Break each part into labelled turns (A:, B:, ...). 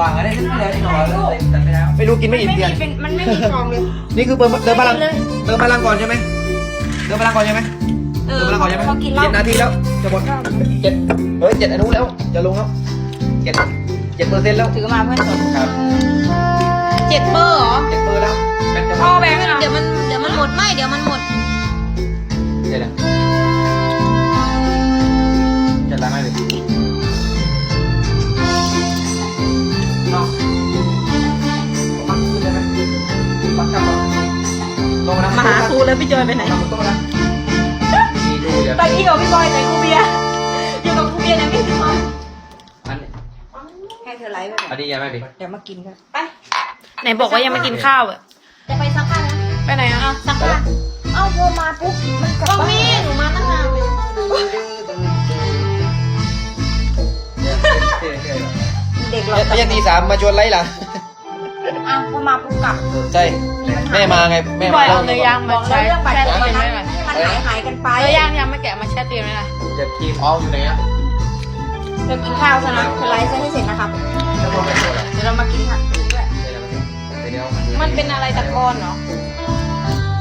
A: วางอะไรขึ้นมาแล้วนี่หน่อยตัดไปแล้ว
B: ไม่รู้กินไม่อิ่ม
C: ไม่
B: เพีย
C: มี
B: น
C: เป็นมันไม่มีฟองเลย
B: นี่คือเติมเติมพลัง
C: เลย
B: เติมพลังก่อนใช่ไหมเติมพลังก่อนใช่ไหม
C: เอ
B: เติ
C: อ
B: มพลังก่อนใช่ไหม
C: พอกินเหล้า
B: เจ็ดนาทีแล้วจะหมดเจ็ดเฮ้ยเจ็ดอนุแล้วจะลงแล้วเจ็ดเจ็ดเปอร์เซ็นต์แล้ว
C: ถือมาเพื่อนสน
B: ครับ
C: เจ็ดเบอร์เหรอ
B: เจ็ดเปอร์แล้วแบตจะหม
C: พ่อ
B: ด
C: แบงค์เดี๋ยวมันเดี๋ยวมันหมดไม่เดี๋ยวมันหมด
B: เดี๋ยวนะจะ
C: จอยไปไหน
B: ลงมานะนี่ดูเดี๋ยว
C: ไปที่กับพี่บอยไหนครูเบียร์อยู่กับครูเบียร์นะพี่บอย
B: อันนี้
C: ให้เธอไลฟ์ไป
B: อันนี้ยังไม่ดิ
C: เดี๋ยวมากินกันไป
D: ไหนบอกว่ายังไม่กินข้าวอะ
C: จะไปซักผ้านะ
D: ไปไหนอะ
C: เอาซักผ้า เอ้าโทรมาปุ๊บมันกลับบ้านมีหนูมาตั้งนานเลยเด็กเรา
B: ไม่ใช่ตีสามมาชวนไล่หลัง
C: อะพอมาปุ๊บกลับ
B: ใช่แม่มาไงแม่
D: พี่บ
B: มา
D: อยเอาเนื้อย่าง
C: บ
D: มา
C: อกแล้
D: ใช้
C: วเรื่องบัตร
D: แช่
C: ประ
D: ตู้
C: กัน
D: เย็น
C: ให้
D: ไว้หน่อย
C: มันหายหายกันไป
D: เนื้อย่างยังไม่แกะมาแช่ตู้เย็นไว้หน่อย
B: จะทีมออฟอยู่ไหนอะ
C: เธอกินข้าวซะนะเธอไลฟ์ซะให้เสร็จนะครับ
B: จะบอกไปตัวละ
C: เดี๋ยวเรามากินผักด้วย
B: เดี๋ยว
C: มันเป็นอะไรตะกอนเหรอ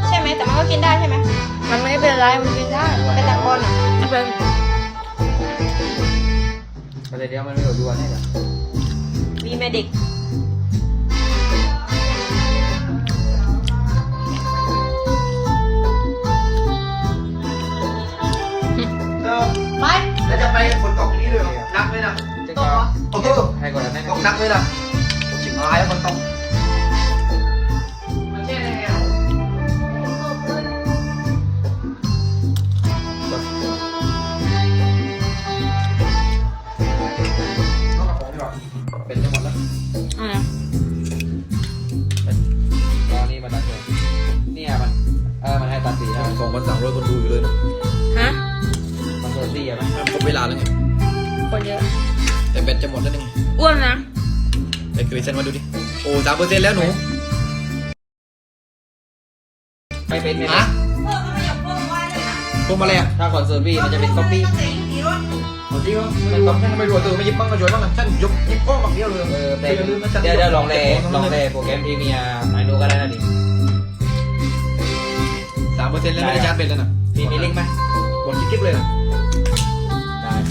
C: ใช่ไหมแต่มันก็กินได้ใช่ไหม
D: มันไม่เป็นไรมันกินได้
C: เป็นตะกอนเหรอ
D: ไม่เป็น
B: เดี๋ยวมันไม่หลุดด้วยนี่เหรอ
C: มีแม่เด็ก ไป
B: ฝนตกนี้เลยนักไหมนะ
C: ตกเหรอ
B: โอเคให้ก่อนนะต้องนักเลยนะชิบหายแล้วฝนตกมันแช่ได้ไงอะเป็นจะหมดแล้ว
D: อะ
B: ตอนนี้มันตัดเลยเนี่ยมัน เออ มันให้ตัดสีได้
E: สองพันสามร้อยคนดูอยู่เลยนะ
D: ฮะ
B: มัน โดนสีอะไหม
E: ครบเวลาแล้วไง
D: คนเยอะ
E: แต่แบตจะหมดแล้วนี่ไง
D: อ้วนนะ
E: ไปกรีเซนมาดูดิ โอ้สามเปอร์เซ็นต์แล้วหนู
B: ไม่เป็นไหม
E: ฮะพวงมาเลยอะ
B: ถ้าคอนเสิร์ตพี่มันจะเป็นก๊อปปี้
E: เอาจริงเหรอไม่รู้ว่าฉันทำไมรัวตัวไม่หยิบบ้างมาช่วยบ้างอะฉันยกหยิบกล้องบักเดียวเลย
B: เออแต่
E: อย่าลืมนะฉัน
B: เดี๋ยวเดี๋ยวลองเล่
E: เก็บ
B: ลอง
E: ข
B: เล่โปรแกรมพรีเมียร์ไอ้นูก็ได้นะดิ
E: สามเปอร์เซ็นต์แล้วไม่ได้ชาร์จเบ็ดแล้วนะ
B: มีมีลิงก์ไหม
E: กดคลิกๆเลยนะ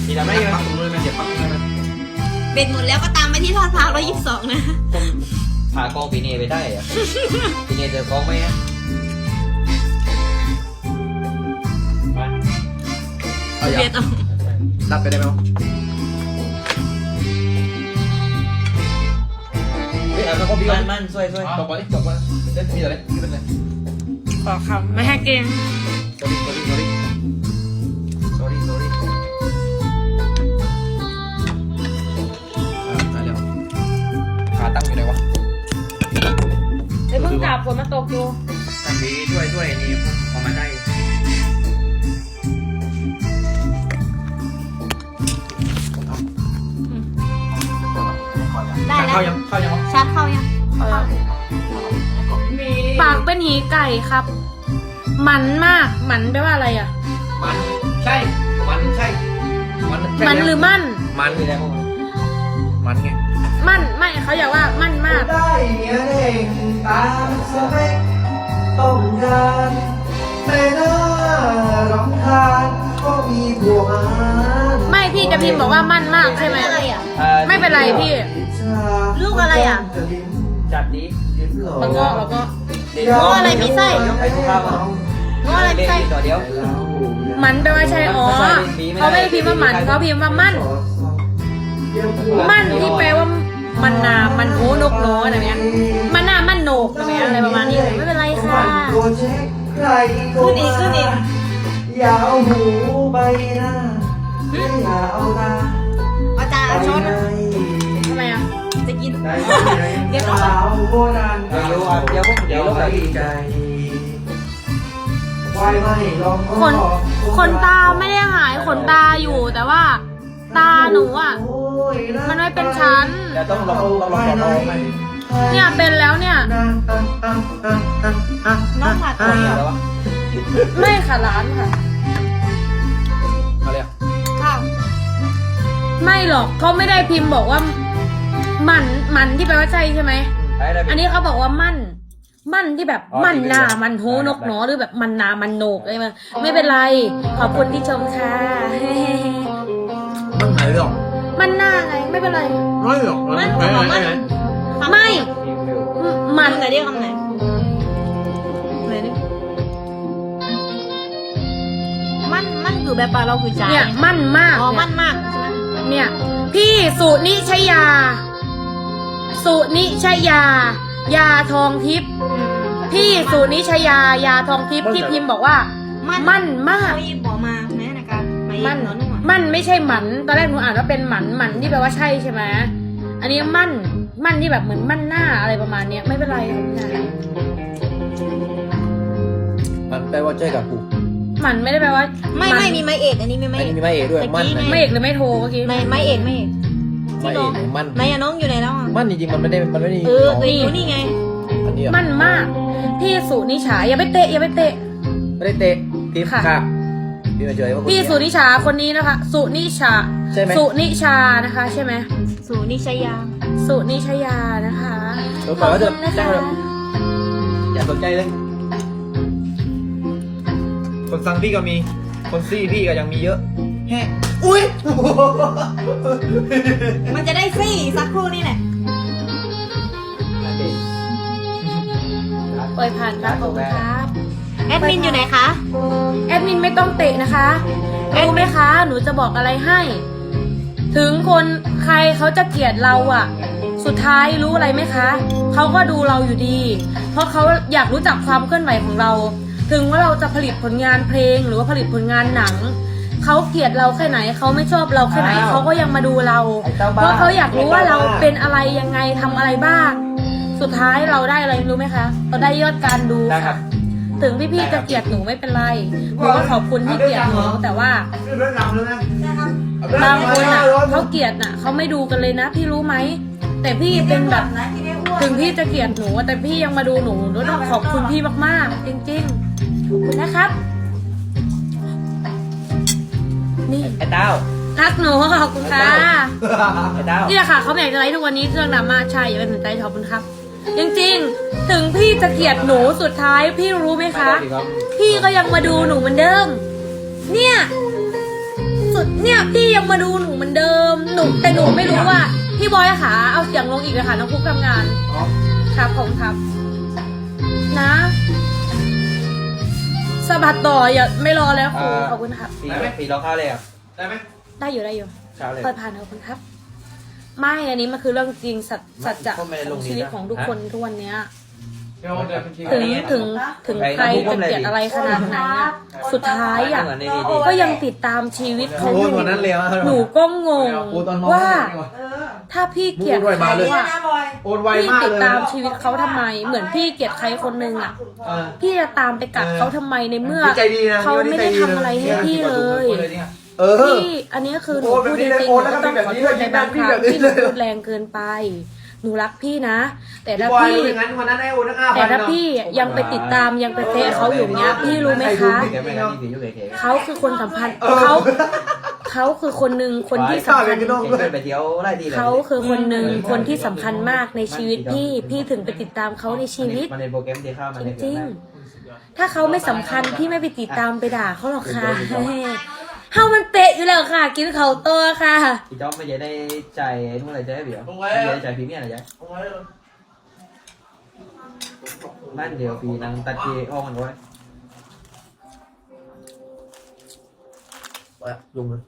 B: ได้มีทำได้ยัง
E: ปักตรงเลยนะเดี๋ยวปักตรงเลยนะ
C: เบ็ดหมดแล้วก็ตามไปที่ทอดพาวร้อยยี่สิบสองนะ
B: พากล้องปีนี้ไปได้เหรอะปีนี้เจอกล้องไหมฮะมา
E: เอาอย่า
D: เบียดเอา
E: รับไปได้ไหมวะ
B: เฮ้ยเอามาก็พี่มันมันช่วยช่วย
E: จบไปดิจบไปเล่นมีอะไรนี่เป็นไง
D: ขอคำไม่ให้เก่ง
E: sorry sorry sorry sorry
D: ฝนมาตกอยู่
B: ทำดีช่วยช่วยนี่พอมาได้
C: ได้
E: เข้า
C: แล้ว
E: ยังเข้ายังวะ
C: ชาร์จเข้ายัง
D: ปากเป็นหีไก่ครับมันมากมันแปลว่าอะไรอะ
E: มันใช่ มันใช่ มันใช่
D: มันหรือมั่น
E: มัน
B: ไม่ได้พวก
E: มันไง
D: มั่น ไม่เขาอยากว่ามั่นมาก
A: ได้เมียเด้ง ตามสเปคต้องการแต่หน้ารำคาญก็มีผัวมา
D: ไม่พี่จะพิมพ์บอกว่ามั่นมากใช่ไหม
C: อะไรอะ
D: ไม่เป็นไรพี่
C: ลูกอะไรอะ
B: จัดดี
D: แล้วก็แล้วก็
C: โง่อะไรมีไส้
B: ไปทุกข้าวอะ
C: โง่อะไรไม่ใช่
B: ต่อเดียว
D: มันแปลว่าใช่อ๋อเขาไม่ได้พิมพ์ว่ามันเขาพิมพ์ว่ามั่น มั่นที่แปลว่ามันนา มันโอนกโนอะไรเงี้ยมันนามันโหน กอะไรเงี้ยอะไรประมาณนี้ไม่เป็นไรค่ะ
A: ขึ้นอีกขึ้นอีกอย่าเอาหูไปนะอย่าเอาตา
C: อาจารย์เอาช้อนนะ
D: ทำไมอะ
C: จะกิน
A: เดี๋ยวสาวโบราณ
B: เดี๋ยวเดี๋ยวพวกเดี๋ยว
A: ไว้ใจไว้ไม่ลอง
D: ขนขนตาไม่ได้หายขนตาอยู่แต่ว่า ตาหนูอะมันไม่เป็นชั้น
B: เดี๋ยวต้องลองต้องลองลองไหม
D: เนี่ยเป็นแล้วเนี่ย
C: น้องขาดตัวเหรอ
B: แล้ววะ
D: ไม่ค่ะร้านค่ะ
E: มาเลยอะ
C: ข้าว
D: ไม่หรอกเขาไม่ได้พิมพ์บอกว่าหมันหมันที่แปลว่าใจใช่ไหม
E: ไปเลย
D: อันนี้เขาบอกว่ามั่น มั่นที่แบบ
E: อ๋อ
D: มั่นหนา
E: ที่เป็นแบบ
D: มันโหนกหนอหรือแบบมันนามันโหนกอะไรมาไม่เป็นไร ขอบคุณที่ชมค่ะ
E: มันหายหรอก
D: มันหน้าไงไม่เป็นไร
E: ไม่หรอก
C: มัน
E: ไป
C: ของ
E: ไหน
C: มัน
E: ไหน
D: ไม่ มัน
C: คำไหนเรียกคำไหนไหนดิมันมันคือแบบปลาเราคือใจ
D: เนี่ยมั่นมาก
C: อ๋อ
D: เนี่ย
C: มันมากใช่ไหม
D: เนี่ย พี่สุนิชยา สุนิชยา ยาทองทิพย์พี่สุนิชยา ยาทองทิพย์ที่พิมพ์บอกว่า
C: มัน
D: มั่นมาก
C: เขาหยิบหัวมาแม่นะครับมา
D: มั่น
C: หนอนหัว
D: มั่นไม่ใช่หมัน ตอนแรกหนูอ่านว่าเป็นหมันหมันที่แปลว่าใช่ใช่ไหมอันนี้มั่น มั่นที่แบบเหมือนมั่นหน้าอะไรประมาณเนี้ยไม่เป็นไรค่ะ
E: มันแปลว่าใจกับกู
D: หมันไม่ได้แปลว่า
C: ไม่
D: น
C: ไม่มีไม้เอกอันนี้มีไม้
E: อัน
C: เอ
E: นี้
C: ก
E: มีไม้เอกด้วย
C: ตะกี้
E: มัน
C: ไง
D: ไม่เอกหรือไม่โทรเมื่อกี้
C: ไม้ไม้เอกไม้เอก
E: ไม้เอกมัน
C: ไม้อะน้องอยู่ไหนแล้วอะ
E: มันจริงๆมันไม่ได้มันไม่ได้
C: เออ
E: ของ
C: ตัวอยู่นี่ไง
E: อันนี้อะ
D: มั่นมากพี่สุนิชาอย่าไปเตะอย่าไปเตะ
E: ไม่ได้เตะพิมพ์
D: ค่ะ
E: ค่ะพิมพ์มาเฉยว่าคน
D: พี่
E: เดียว
D: สุนิชาคนนี้นะคะ สุนิชา
E: ใช่ไหม
D: สุนิชานะคะ ใช่ไหม
C: สูนิชยา
D: สุนิชยานะคะ
E: เออหมายว่าจะ
D: ขอบคุณนะ
E: ได้
D: คะ
E: เลยอย่าสนใจเลย คนสั่งพี่ก็มี คนซี่พี่ก็ยังมีเยอะแฮ่อุ้ย
C: มันจะได้ซี่สักครู่นี่แหละ
D: ปล่อยผ่านครับขอบคุณครับ
C: แอดมินอยู่ไหนคะ
D: แอดมินไม่ต้องเตะนะคะรู้ไหมคะ หนูจะบอกอะไรให้ ถึงคน ใครเขาจะเกลียดเราอะสุดท้ายรู้อะไรไหมคะ เขาก็ดูเราอยู่ดี เพราะเขาอยากรู้จักความเคลื่อนไหวของเรา ถึงว่าเราจะผลิตผลงานเพลงหรือว่าผลิตผลงานหนัง เขาเกลียดเราแค่ไหน เขาไม่ชอบเราแค่ไหน
E: อ้าว
D: เขาก็ยังมาดูเรา
E: ไอ้เจ้า
D: เพ
E: บ้า
D: ราะเขาอยากรู้ว่าเรา
E: ไอ้เจ้าบ้า
D: เป็นอะไรยังไงทำอะไรบ้าง สุดท้ายเราได้อะไรรู้ไหมคะ เราได้ยอดการดู
E: ได้ครั
D: ค่ะ
E: บ
D: ถึงพี่ๆจะเกลียดหนูไม่เป็นไรหนูก็ขอบคุณที่เกลียดหนูแต่ว่า
A: เรื่องรำเลยนะ
D: บางคนอะเขาเกลียดอะเขาไม่ดูกันเลยนะพี่รู้ไหมแต่พี่เป็นแบบถึงพี่จะเกลียดหนูแต่พี่ยังมาดูหนูหนูต้องขอบคุณพี่มากๆ จริงๆขอบคุณนะครับ นี่
E: ไอ้เต้า
D: รักหนูขอบคุณค่ะ
E: ไอ้เต้า
D: นี่แหละค่ะเขาไม่อยากจะไลฟ์ทุกวันนี้เครื่องดราม่าใช่อย่าไปสนใจขอบคุณครับจริงๆ ถึงพี่จะเกลียดหนูสุดท้ายพี่รู้ไหมคะ
E: ไม่ได้ดิครับ
D: พี่ก็ยังมาดูหนูเหมือนเดิม เนี่ยสุด เนี่ยพี่ยังมาดูหนูเหมือนเดิม หนูแต่หนูไม่รู้ว่า พี่บอยอะค่ะ เอาเสียงลงอีกเลยค่ะน้องฟุกทำงานครับผมครับ นะสะบัดต่ออย่าไม่รอแล้วครูขอบคุณครับ
E: ปีปีเราเข้าเลยอะ
A: ได้ไหม
D: ได้อยู่ได้อยู่
E: เช้าเลย
D: เปิดผ่านขอบคุณครับ ไม่อันนี้มันคือเรื่องจริงสัจสัจจะ
E: ก็ไม่ได้
D: ข
E: ล
D: อง
E: งนี้
D: ชีวิต
E: นะ
D: ของทุกคนทุกวันเนี้ย ถึงถึงถึงใครจะเกลียดอะไรขนาดไหนอะสุดท้ายอะ
E: เหมือนในดี
D: ก็ยังติดตามชีวิตเขาอ
E: โอ้ย
D: ยู่
E: วันนั้นเลยอะ
D: หนูก็งง
A: โอ้ตอนมอง
D: ว่าถ้าพี่เกลียด
E: พูดไวมาเลย
D: เขาอะ
A: โอนไว
D: พี่
A: มาก
D: ติด
A: เลย
D: ตามชีวิตเขาทำไม เหมือนพี่เกลียดใครคนหนึ่งอะ
A: เออ
D: พี่จะตามไปกัดเขาทำไมในเมื่อ
A: ใจดีนะ
D: เขาไม่ได้ทำอะไรให้พี่เลย
E: เออ
D: พี่อันนี้คือหนู
A: โอนแบบ
D: พูด
A: นี้
D: จ
A: เลย
D: ริง
A: โอน
D: ๆ
A: แล้ว
D: ก็
A: ก็
D: ต้อง
A: เป็น
D: ขอ
A: แบบนี้
D: โท
A: เลย
D: ษในบางครั้ง
A: แบบนี้
D: ที่ห
A: เล
D: นู
A: ย
D: พูดแรงเกินไปห นูรักพี่นะ แต่ถ้า
A: บอย
D: พี่
A: อย่างนั้นวันนั้นไอ้โอนตั้งห้าพัน
D: แต่ถ้าพี่ยังไปติดตามยังไปเตะเขาอยู่เนี้ย พี่รู้ไหมคะ
E: แกไม่งั้นนี่อยู่เก๋ๆ
D: เขาคือคนสำคัญเขาเขาคือคนหนึ่งคนที่สำคัญ
E: เก๋ไปเที่ยวไล่ดีเลย
D: เขาคือคนหนึ่งคนที่สำคัญมากในชีวิตพี่พี่ถึงไปติดตามเขาในชีวิต
E: มันในโปรแกรมที่เข้ามา
D: จ
E: ใน
D: ริงๆถ้าเขาไม่สำคัญพี่ไม่ไปติดตามไปด่าเขาหรอกค่ะ เฮามันเตะอยู่แล้วค่ะ กินเขาตัวค่ะ
E: พี่จ๊อบไม่ได้ได้ใจนู่นอะไรใจเดี๋ยวไม่ได้ใจพรีเมียร์อะไรใจบ้านเดียวปีนังตัดเกห้องกันไว้ลุงเลย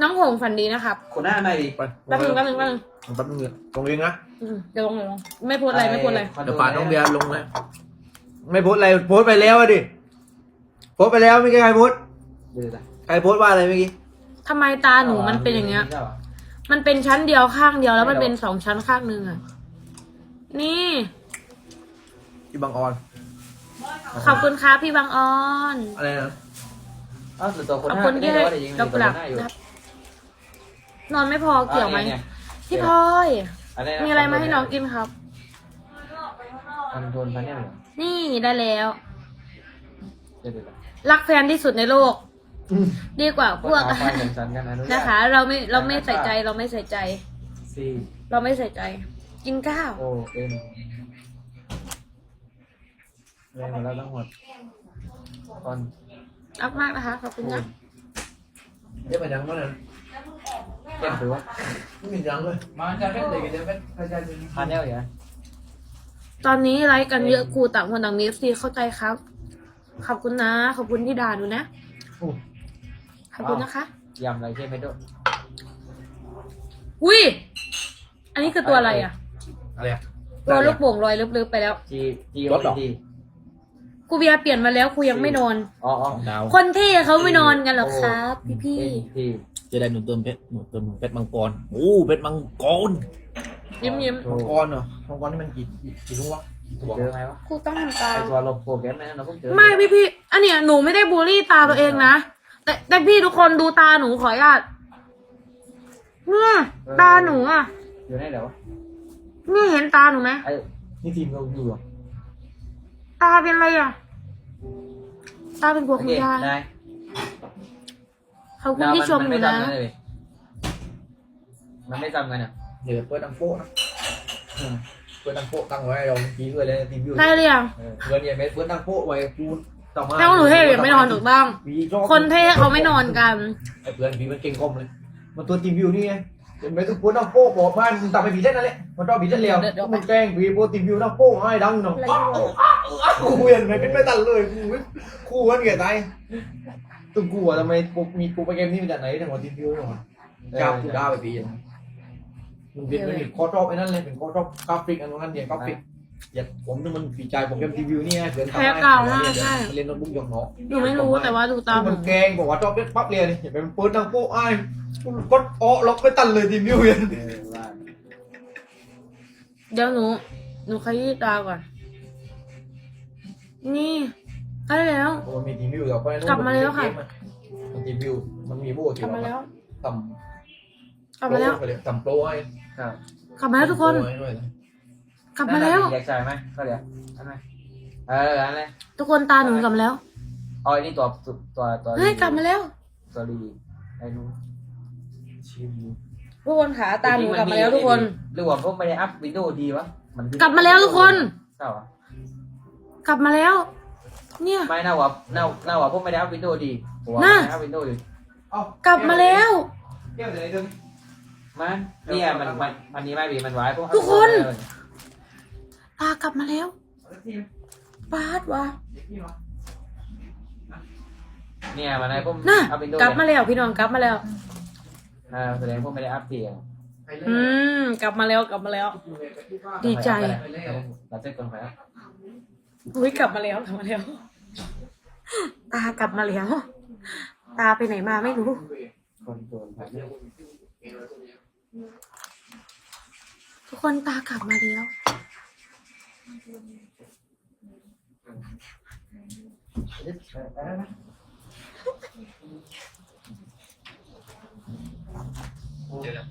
D: น้องหงฝันดีนะครับ
E: คนหน้าไม่ดี
A: ไป
D: แป๊บนึงแป๊บนึงแป๊บนึง
A: แป๊บนึงลงเองนะ
D: อืมเดี๋ยวลงเดี๋ยวลงไม่พูดอะไรไม่พูดอะไร
A: เดี๋ยวป่าน้องเบียร์ลงเลยไม่โพสอะไรโพสไปแล้วอะดิโพสไปแล้วไม่ใช่ใครโพส
E: ดูดิ
A: ใครโพสว่าอะไรเมื่อกี้
D: ทำไมตาหนูมันเป็นอย่างเงี้ย มันเป็นชั้นเดียวข้างเดียวแล้วมันเป็นสองชั้นข้างหนึ่งอะ นี่
A: ที่บางออน
D: ขอบคุณครับพี่บางออน
A: อะไรนะ
E: อ้าวตัวคน
D: ขอบ
E: หน้า
D: คุณ
E: ไม่
D: ที่
E: ได้
D: ให้
E: ว่าจะยิง
D: ดอกกุหลาบ
E: อยู่
D: นะครับนอนไม่พอเกี่ยวไหมพี่พลอย มีอะไรมาให้น้องกินครับ
E: คอนโทรลพันเนี่ยเหรอ
D: นี่ได้แล้ว
E: เดี๋ยว
D: รักแฟนที่สุดในโลก ดีกว่าพวก
E: เอาไฟเหมือนฉันกันนะ
D: นะคะ เราไม่เราไม่ใส่ใจเราไม่ใส่ใจ
E: สี่
D: เราไม่ใส่ใจ กินข้าว
B: โอ้เอ็นแรงหมดแล้วทั้งหมดตอน
D: รักมากนะคะขอบคุณนะ
A: เดี๋ยวไปดังก็นั้น
B: เก็บถือว่า
A: ไม่มีดังเลย
E: มาจะเป็นเด็กจะเป็น
A: ใช่ใช่ใช่
B: ทานแล้วเหรอ
D: ตอนนี้ไลฟ์กันเยอะครูต่างคนต่างมีซีเข้าใจครับ ขอบคุณนะ ขอบคุณที่ด่าหนูนะ ขอบคุณนะคะ
B: ยำอะไรใช่ไหมด้วย
D: อุ้ย อันนี้คือตัวอะไรอะ
E: อะไรอะ
D: ตัวลูกโป่งลอยลึบๆไปแล้ว
B: จีจี
E: รถเหรอ
B: ดี
D: ครูเบียร์เปลี่ยนมาแล้วครูยังไม่นอน
B: อ๋ออ๋อ
E: ดาว
D: คนเท่เขาไม่นอนกันหรอกครับ พี่พี่
B: เอ็นที
E: จะได้หนูเติมเพชรหนูเติมเพชรมังกรโอ้เพชรมังกร
D: ๆยิ้มยิ้ม
E: มังกรเหรอมังกรนี่มันกี่กี่กี่ลูกวะกี่ตัว
B: เจอไหมวะ
D: ๆครูต้องทำตา
B: ไอตัวลบโปรแกรมนั่นเราเพิ่งเจอ
D: ไม่พี่พี่ๆอันเนี้ยหนูไม่ได้บูลลี่ตาตัวเองนะ แต่แต่พี่ทุกคนดูตาหนูขออนุญาตเนี่ยตาหนูอะ
B: อยู่ไหนเดี๋ยววะ
D: นี่เห็นตาหนูไหม
B: ไอ้นี่ทีมเราอยู่เหรอ
D: ตาเป็นอะไรอะ ตาเป็นกลัวคุณยาย
B: ได้
D: ขอบคุณที่ชมหนูนะ
B: มันไม่จำกันอะ
E: เดี๋ยวเปิดดังโป๊ะนะเปิดดังโป๊ะตั้งไว้เราเมื่อกี้ด้วยเลยทีมวิว
D: ได้หรือยัง
E: เงินเนี่ยเม็ดเปิดดังโป๊ะไว้กู ต่อมา
D: แม่ว่าหนูเท่หรือไม่นอนถูกต้อง
E: วีชอบ
D: คนเท่เขาไม่นอนกัน
E: ไอ้เพื่อนพี่มันเก่งคอมเลย มันตัวทีมวิวนี่ไงเป็นไปทุกคนต้องโป๊ะบอกมามึงตามไปบีเท่นนั่นแหละมันต้องบีเท่นเดียวมึงแกล้งบีโป๊ะทีมวิวต้องโป๊ะให้ดังเนาะอ้าวอ้าวอ้าวกูเวียนไม่เป็นไม่ตันเลยกูคู่กันเกตายตุ้งกูอะทำไมกูมีกูไปเกมนี้มาจากไหนถึงว่าทีมวิวเนี่ยวะจับกูได้ไปปีนมันเป็นมันมีคอร์ดรอบไอ้นั่นเลยเป็นคอร์ดรอบกราฟิกอันนั้นเนี่ยกราฟิก อย่าผมนี่มันฝีใจโปรแกรมทีมวิวนี่ไงเดือนทำ
D: แพ้เก่ามากใช่
E: เล่นโน้ตบุ๊กยองเนาะ
D: หนูไม่รู้แต่ว่าดูตาห
E: มั
D: นู
E: นแกงบอกว่าชอบเล่นปั๊บเรียนเห็นไหมมันเปิดดังโป๊ะไอ้ายก็อ้อล็อกไปตันเลยทีมวิวเย็น
B: เออว่า
D: เดี๋ยวหนูหนูขยี้ตาก่อน นี่ได้แล้ว
E: มันมีทีมวิวกับ
D: กลับมาแล้วค่ะ
E: มันทีมวิวมันมีพวก
D: กลับมาแล้ว
E: ต่
D: กลับำมาแล้ว
E: โปรต่ำโปรไอ้
B: ครับ
D: กลับมาแล้วทุกคน กลับมาแล้ว
B: แยกใจไหมก็เดี๋ยวอันไหนเอออันไหน
D: ทุกคนตาหนูกลับมาแล้ว
B: อ๋ออันนี่ตัวตัวตัวตัว
D: เฮ้ยกลับมาแล้ว
B: ตัวดีไอ้นู้น
E: ชิม
D: ทุกคนขาตาหนูกลับมาแล้วทุกคน
B: หรือว่าพวกไม่ได้อัพวิดีโอดีวะมัน
D: กลับมาแล้วทุกคน
B: เศร้าอะ
D: กลับมาแล้ว เนี่ย
B: ไม่น่าว่าน่าน่าว่าพวกไม่ได้อัพวิดีโอดีผมว่า
D: น่ะ
B: ไม่ได้อัพวิดีโอดี
E: เอ้าก
D: ลับมาแล้ว
E: แก้วจะไหนเดิม
B: มันเนี่ยมันมันมันนี้ไม่บีมันไว้พวก
D: ทุกคน ตากลับมาแล้วปาดวะ
B: เนี่ยมันไอ้พวก
D: น่ะ
B: อัพวิดีโอก
D: ลับมาแล้วพี่น้องกลับมาแล้ว
B: เออแสดงพวกไม่ได้อัพเสียง
D: อืมกลับมาแล้วกลับมาแล้ว ดีใจ
B: เราเจ็คคนไปแล้ว
D: อุ้ยกลับมาแล้วกลับมาแล้ว ตากลับมาแล้ว ตาไปไหนมาไม่รู้
B: คนโดนไปเนี่ย
D: ทุกคนตากลับมาแล้ว Chưa